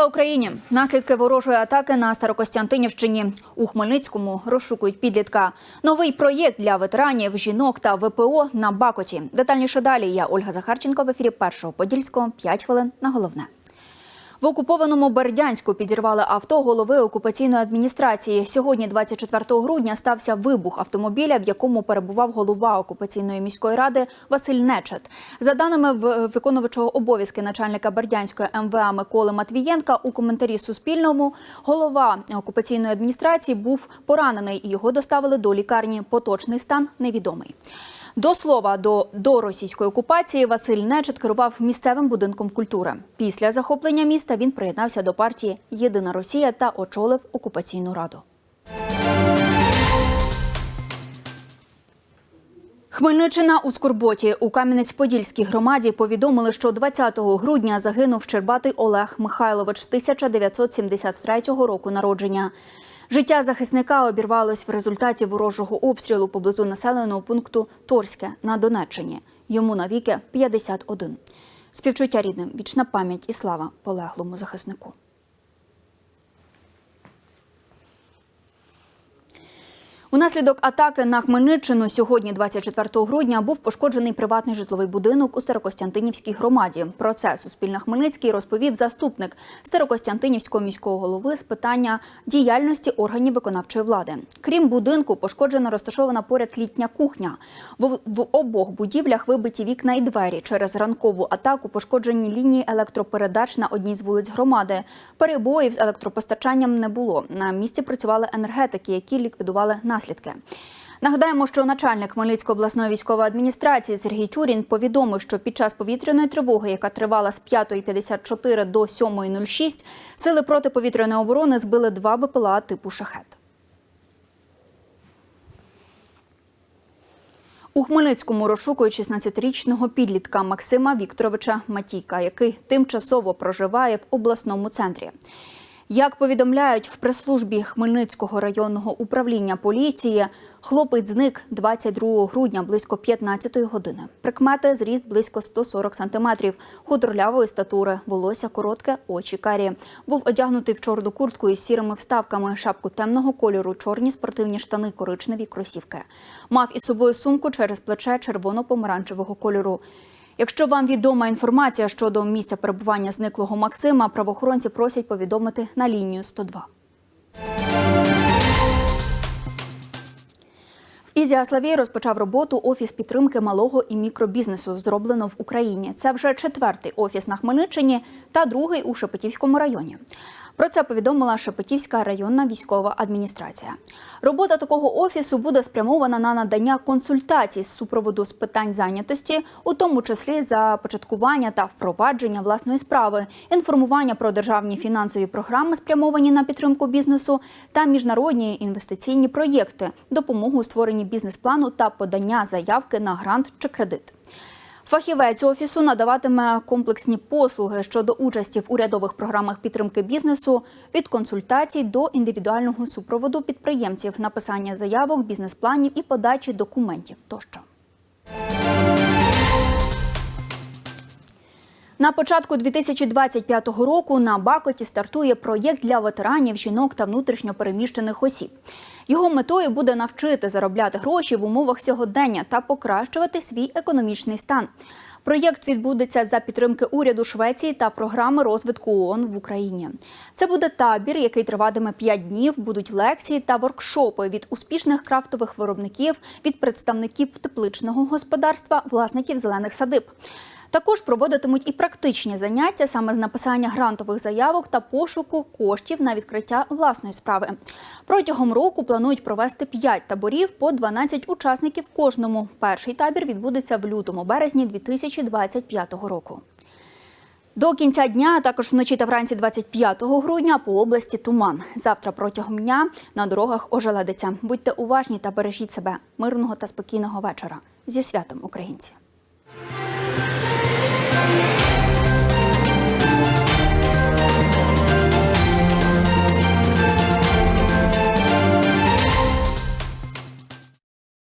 Україні! Наслідки ворожої атаки на Старокостянтинівщині у Хмельницькому розшукують підлітка. Новий проєкт для ветеранів, жінок та ВПО на Бакоті. Детальніше далі. Я Ольга Захарченко в ефірі першого подільського. 5 хвилин на головне. В окупованому Бердянську підірвали авто голови окупаційної адміністрації. Сьогодні, 24 грудня, стався вибух автомобіля, в якому перебував голова окупаційної міської ради Василь Нечет. За даними виконувачого обов'язки начальника Бердянської МВА Миколи Матвієнка, у коментарі Суспільному голова окупаційної адміністрації був поранений і його доставили до лікарні. Поточний стан невідомий. До слова, до, до російської окупації Василь Нечет керував місцевим будинком культури. Після захоплення міста він приєднався до партії Єдина Росія та очолив окупаційну раду. Хмельниччина у Скорботі у Кам'янець-Подільській громаді повідомили, що 20 грудня загинув Щербатий Олег Михайлович 1973 року народження. Життя захисника обірвалось в результаті ворожого обстрілу поблизу населеного пункту Торське на Донеччині. Йому навіки 51. Співчуття рідним, вічна пам'ять і слава полеглому захиснику. Унаслідок атаки на Хмельниччину сьогодні, 24 грудня, був пошкоджений приватний житловий будинок у Старокостянтинівській громаді. Про це Суспільна Хмельницький розповів заступник Старокостянтинівського міського голови з питання діяльності органів виконавчої влади. Крім будинку, пошкоджена розташована поряд літня кухня. В, в обох будівлях вибиті вікна і двері. Через ранкову атаку пошкоджені лінії електропередач на одній з вулиць громади. Перебоїв з електропостачанням не було. На місці працювали енергетики, які ліквідували наслідки. Нагадаємо, що начальник Хмельницької обласної військової адміністрації Сергій Тюрін повідомив, що під час повітряної тривоги, яка тривала з 5.54 до 7.06, сили протиповітряної оборони збили два БПЛА типу шахет. У Хмельницькому розшукують 16-річного підлітка Максима Вікторовича Матійка, який тимчасово проживає в обласному центрі. Як повідомляють в прес-службі Хмельницького районного управління поліції, хлопець зник 22 грудня близько 15 години. Прикмети зріст близько 140 сантиметрів, худорлявої статури, волосся коротке, очі карі. Був одягнутий в чорну куртку із сірими вставками, шапку темного кольору, чорні спортивні штани, коричневі кросівки. Мав із собою сумку через плече червоно-помаранчевого кольору. Якщо вам відома інформація щодо місця перебування зниклого Максима, правоохоронці просять повідомити на лінію 102. В Ізяславі розпочав роботу офіс підтримки малого і мікробізнесу, зроблено в Україні. Це вже четвертий офіс на Хмельниччині та другий у Шепетівському районі. Про це повідомила Шепетівська районна військова адміністрація. Робота такого офісу буде спрямована на надання консультацій з супроводу з питань зайнятості, у тому числі започаткування та впровадження власної справи, інформування про державні фінансові програми, спрямовані на підтримку бізнесу, та міжнародні інвестиційні проєкти, допомогу у створенні бізнес-плану та подання заявки на грант чи кредит. Фахівець офісу надаватиме комплексні послуги щодо участі в урядових програмах підтримки бізнесу від консультацій до індивідуального супроводу підприємців, написання заявок, бізнес-планів і подачі документів тощо. На початку 2025 року на Бакоті стартує проєкт для ветеранів, жінок та внутрішньопереміщених осіб. Його метою буде навчити заробляти гроші в умовах сьогодення та покращувати свій економічний стан. Проєкт відбудеться за підтримки уряду Швеції та програми розвитку ООН в Україні. Це буде табір, який триватиме 5 днів. Будуть лекції та воркшопи від успішних крафтових виробників, від представників тепличного господарства, власників зелених садиб. Також проводитимуть і практичні заняття саме з написання грантових заявок та пошуку коштів на відкриття власної справи. Протягом року планують провести 5 таборів по 12 учасників кожному. Перший табір відбудеться в лютому-березні 2025 року. До кінця дня, а також вночі та вранці 25 грудня по області туман. Завтра протягом дня на дорогах ожеледиться. Будьте уважні та бережіть себе. Мирного та спокійного вечора. Зі святом, українці!